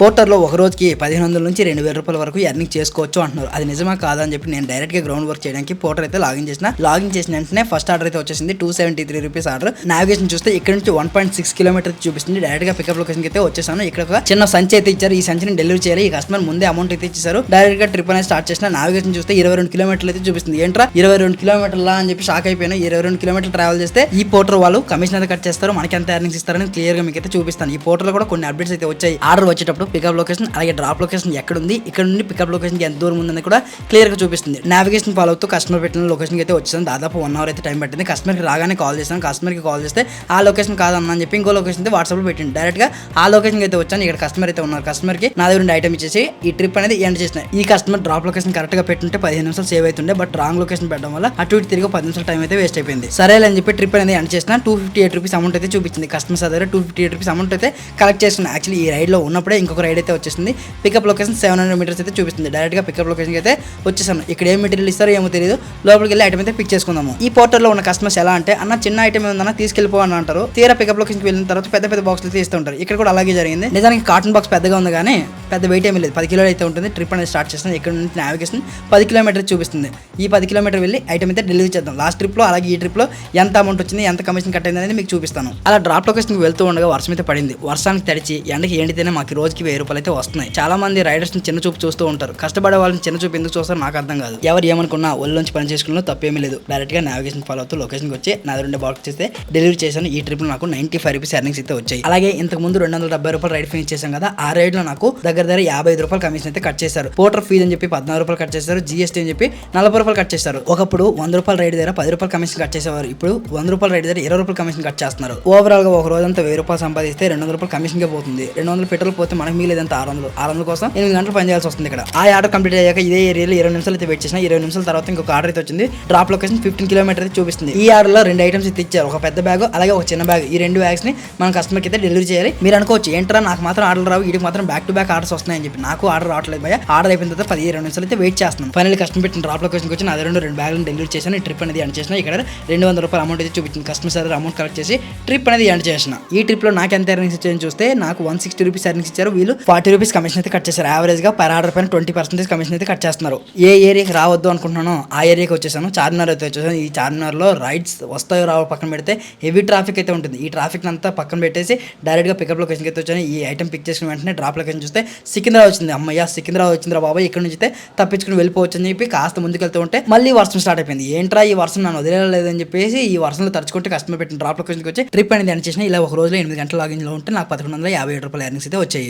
పోర్టర్లో ఒక రోజుకి పదిహేను వందల నుంచి రెండు వేల రూపాయల వరకు ఎర్నింగ్ చేసుకోవచ్చు అంటున్నారు. అది నిజమా కాదా అని చెప్పి నేను డైరెక్ట్గా గ్రౌండ్ వర్క్ చేయడానికి పోర్టర్ అయితే లాగిన్ చేసిన. లాగిన్ చేసిన వెంటనే ఫస్ట్ ఆర్డర్ అయితే వచ్చేసింది two seventy three rupees order navigation చూస్తే ఇక్కడ నుంచి వన్ పాయింట్ సిక్స్ కిలోమీటర్ చూపిస్తుంది. డైరెక్ట్గా పికప్ లొకేషన్ అయితే వచ్చేసాను. ఇక్కడ ఒక చిన్న సంచి అయితే ఇచ్చారు. ఈ సంచిని డెలివరీ చేయాలి. ఈ కస్టమర్ ముందే అమౌంట్ అయితే ఇచ్చేసారు డైరెక్ట్గా ట్రిప్ అనేది స్టార్ట్ చేసిన. నావిగేషన్ చూస్తే ఇరవై రెండు కిలోమీటర్లు అయితే చూపిస్తుంది. ఏంట్రా? ఇరవై రెండు కిలోమీటర్లా అని చెప్పి షాక్ అయిపోయినా ఇరవై రెండు కిలోమీటర్లు ట్రావెల్ చేస్తే ఈ పోర్టర్ వాళ్ళు కమిషన్ అయితే కట్ చేస్తారు. మనకి ఎంత ఎర్నింగ్స్ ఇస్తారని క్లియర్గా మీకు అయితే చూపిస్తాను. ఈ పోర్టర్లో కూడా కొన్ని అప్డేట్స్ అయితే వచ్చాయి. ఆర్డర్ వచ్చేటప్పుడు పికప్ లొకేషన్ అలాగే డ్రాప్ లొకేషన్ ఎక్కడ ఉంది ఇక్కడ నుండి పికప్ లొకేషన్ ఎంత దూరం ఉందని కూడా క్లియర్గా చూపిస్తుంది. నావిగేషన్ ఫాలో అవుతూ కస్టమర్ పెట్టిన లొకేషన్కి అయితే వచ్చేసాను దాదాపు వన్ అవర్ అయితే టైం పట్టింది. కస్టమర్కి రాగానే కాల్ చేశాను కస్టమర్కి కాల్ చేస్తే ఆ లొకేషన్ కాదన్నా అని చెప్పి ఇంకో లొకేషన్ అయితే వాట్సాప్లో పెట్టింది డైరెక్ట్గా ఆ లొకేషన్కి అయితే వచ్చాను. ఇక్కడ కస్టమర్ అయితే ఉన్నారు. కస్టమర్కి నా దగ్గర ఐటమ్ ఇచ్చేసి ఈ ట్రిప్ అనేది ఎండ్ చేసిన. ఈ కస్టమర్ డ్రాప్ లొకేషన్ కరెక్ట్గా పెట్టుంటే పదిహేను నిమిషాలు సేవ్ అవుతుండే. బట్ రాంగ్ లొకేషన్ పెట్టడం వల్ల అటు ఇటు తిరిగి పది నిమిషాలు టైం అయితే వేస్ట్ అయిపోయింది. సరే అని చెప్పి ట్రిప్ అనేది ఎండ్ చేసిన. Two fifty eight rupees amount అయితే చూపించింది. కస్టమర్స్ దగ్గర two fifty eight rupees amount అయితే కలెక్ట్ చేసిన. యాక్చువల్లీ ఈ రైడ్లో ఉన్నప్పుడే ఇంకొక రైడ్ అయితే వచ్చేసింది. Pickup location seven hundred metres అయితే చూపిస్తుంది. డైరెక్ట్గా పికప్ లొకేషన్కి అయితే వచ్చేసాను. ఇక్కడ ఏం మెటీరియల్ ఇస్తారో ఏమో తెలియదు లోపలికి వెళ్ళి ఐటమ్ అయితే పిక్ చేసుకుందాము. ఈ పోర్టల్లో ఉన్న కస్టమర్స్ ఎలా అంటే అన్న చిన్న ఐటమ్ ఏమన్నా తీసుకెళ్ళిపో అని అంటారు. తీరా పికప్ లొకేషన్కి వెళ్ళిన తర్వాత పెద్ద పెద్ద బాక్స్ అయితే ఇస్తుంటారు. ఇక్కడ కూడా అలాగే జరిగింది. నిజానికి కాటన్ బాక్స్ పెద్దగా ఉంది కానీ పెద్ద వెయిట్ ఏమీ లేదు. పది కిలోలు అయితే ఉంటుంది. ట్రిప్ అనేది స్టార్ట్ చేస్తాను ఇక్కడ నుంచి నావిగేషన్ పది కిలోమీటర్ చూపిస్తుంది. ఈ పది కిలోమీటర్ వెళ్ళి ఐటమ్ అయితే డెలివరీ చేద్దాం. లాస్ట్ ట్రిప్లో అలాగే ఈ ట్రిప్లో ఎంత అమౌంట్ వచ్చింది ఎంత కమిషన్ కట్ అయింది అనేది మీకు చూపిస్తాను. అలా డ్రాప్ లొకేషన్కి వెళ్తూ ఉండగా వర్షం అయితే పడింది. వర్షానికి తడిచి ఎండకి ఎండితేనే మాకు రోజుకి వెయ్యి రూపాయలు అయితే వస్తున్నాయి. చాలా మంది రైడర్స్ని చిన్న చూపు చూస్తూ ఉంటారు. కష్టపడే వాళ్ళని చిన్న చూపు ఎందుకు చూస్తారో నాకు అర్థం కాదు. ఎవరు ఏమనుకున్నా ఒళ్ళొంచి పని చేసుకున్నా తప్పేమీ లేదు. డైరెక్ట్గా నావిగేషన్ ఫాలో అవుతూ లొకేషన్కి వచ్చి నా రెండు బాక్స్ చేస్తే డెలివరీ చేశాను. ఈ ట్రిప్ నాకు నైన్టీ ఫైవ్ రూపీస్ ఎర్నింగ్స్ అయితే వచ్చాయి. అలాగే ఇంతకు ముందు రెండు వందల డెబ్బై రూపాయలు రైడ్ ఫినిష్ చేశాం కదా ఆ రైడ్లో నాకు దగ్గర దగ్గర యాభై ఐదు రూపాయలు కమిషన్ అయితే కట్ చేశారు. పోటర్ ఫీజ్ అని చెప్పి పద్నాలుగు రూపాయలు కట్ చేశారు. జీఎస్టీ అని చెప్పి నలభై రూపాయలు కట్ చేశారు. ఒకప్పుడు వంద రూపాయల రైడ్ దగ్గర పది రూపాయలు కమిషన్ కట్ చేసేవారు. ఇప్పుడు వంద రూపాయల రైడ్ దగ్గర ఇరవై రూపాయలు కమిషన్ కట్ చేస్తున్నారు. ఓవరాల్గా ఒక రోజంతా వెయ్యి రూపాయలు సంపాదిస్తే రెండు వందల రూపాయలు కమిషన్గా పోతుంది. రెండు వందలు పెట్రోల్ పోతే మనకి మిగిలేదంత ఆరు వందలు. ఆరు వందల కోసం ఎనిమిది గంటలు పని చేయాల్సి వస్తుంది ఇక్కడ. ఆ ఆర్డర్ కంప్లీట్ అయ్యాక ఇదే ఏరియాలో ఇరవై నిమిషాలు అయితే వెయిట్ చేసిన. ఇరవై నిమిషాల తర్వాత ఇంకొక ఆర్డర్ అయితే వచ్చింది. డ్రాప్ లొకేషన్ ఫిఫ్టీన్ కిలోమీటర్ అయితే చూపిస్తుంది. ఈ ఆర్డర్లో రెండు ఐటమ్స్ అయితే ఇచ్చారు. ఒక పెద్ద బ్యాగ్ అలాగే ఒక చిన్న బ్యాగ్ ఈ రెండు బ్యాగ్స్ని మన కస్టమర్కి అయితే డెలివరీ చేయాలి. మీరు అనుకోవచ్చు ఏంట్రా నాకు మాత్రం ఆర్డర్ రావు. వీటికి మాత్రం బ్యాక్ టు బ్యాక్ ఆర్డర్స్ వస్తున్నాయని చెప్పి నాకు ఆర్డర్ రావట్లేదు భయ ఆర్డర్ అయిపోయిన తర్వాత పది రెండు నిమిషాలు అయితే వెయిట్ చేస్తున్నాను. ఫైనల్ కస్టమర్ పెట్టిన డ్రాప్ లొకేషన్కి వచ్చి నా రెండు రెండు బ్యాగ్లను డెలివరీ చేశాను. ఈ ట్రిప్ అనేది ఎండ్ చేసిన. ఇక్కడ రెండు వందల రూపాయలు అమౌంట్ అయితే చూపించింది. కస్టమర్ సార్ అమౌంట్ కలెక్ట్ చేసి ట్రిప్ అనేది ఎండ్ చేసిన. ఈ ట్రిప్లో నాకు ఎంత ఎర్నింగ్స్ ఇచ్చాయని చూస్తే నాకు వన్ సిక్స్టీ రూపీస్ ఎర్నింగ్స్ ఇచ్చారు. వీళ్ళు ఫార్టీ రూపీస్ కమిషన్ అయితే కట్ చేశారు. యావరేజ్గా పర్ ఆర్డర్ పైన ట్వంటీ పర్సెంటేజ్ కమిషన్ అయితే కట్ చేస్తున్నారు. ఏ ఏరియాకి రావద్దు అనుకుంటున్నానో ఆ ఏరియాకి వచ్చేసాను. చార్మినార్ అయితే వచ్చేసాను. ఈ చార్మినార్లో రైడ్స్ వస్తాయో రావో పక్కన పెడితే హెవీ ట్రాఫిక్ అయితే ఉంటుంది. ఈ ట్రాఫిక్ అంతా పక్కన పెట్టేసి డైరెక్ట్గా పికప్ లొకేషన్ అయితే వచ్చాను. ఈ ఐటమ్ పిక్ చేసిన వెంటనే డ్రాప్ లొకేషన్ చూస్తే సికింద్రాబాద్ వచ్చింది. అమ్మయ్య సికింద్రాబాద్ వచ్చిందిరా బాబాయ్ ఇక్కడ నుంచి అయితే తప్పించుకుని వెళ్ళిపోవచ్చు అని చెప్పి కాస్త ముందుకు వెళ్తూ ఉంటే మళ్ళీ వర్షం స్టార్ట్ అయిపోయింది. ఏంట్రా ఈ వర్షం నన్ను వదిలేదని చెప్పేసి ఈ వర్షంలో తడుచుకుంటే కస్టమర్ పెట్టిన డ్రాప్ లొకేషన్కి వచ్చి ట్రిప్ అనేది ఎండ్ చేసిన ఇలా ఒక రోజులో ఎనిమిది గంటల లాగిన్లో ఉంటే నాకు పదకొండు వందల యాభై ఏడు రూపాయల ఎర్నింగ్స్ అయితే వచ్చాయి.